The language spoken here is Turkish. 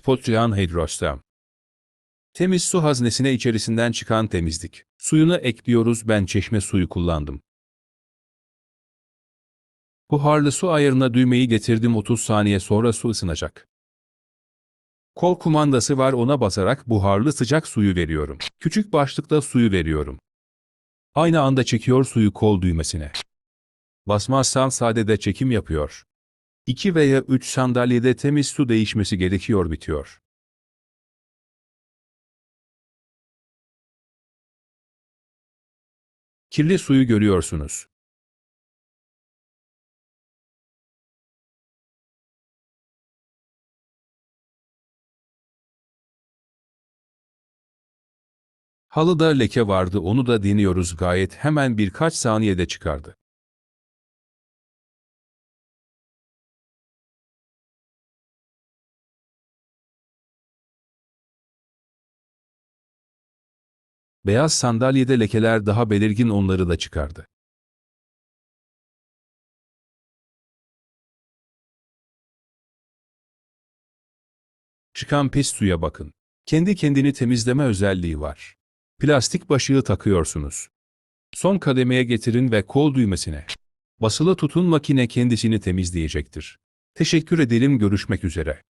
Spotlian Hydrostam. Temiz su haznesine içerisinden çıkan temizlik. Suyunu ekliyoruz ben çeşme suyu kullandım. Buharlı su ayarına düğmeyi getirdim 30 saniye sonra su ısınacak. Kol kumandası var ona basarak buharlı sıcak suyu veriyorum. Küçük başlıkta suyu veriyorum. Aynı anda çekiyor suyu kol düğmesine. Basmazsan sadede çekim yapıyor. 2 veya 3 sandalyede temiz su değişmesi gerekiyor bitiyor. Kirli suyu görüyorsunuz. Halıda leke vardı onu da deniyoruz gayet hemen birkaç saniyede çıkardı. Beyaz sandalyede lekeler daha belirgin onları da çıkardı. Çıkan pis suya bakın. Kendi kendini temizleme özelliği var. Plastik başlığı takıyorsunuz. Son kademeye getirin ve kol düğmesine. Basılı tutun makine kendisini temizleyecektir. Teşekkür ederim görüşmek üzere.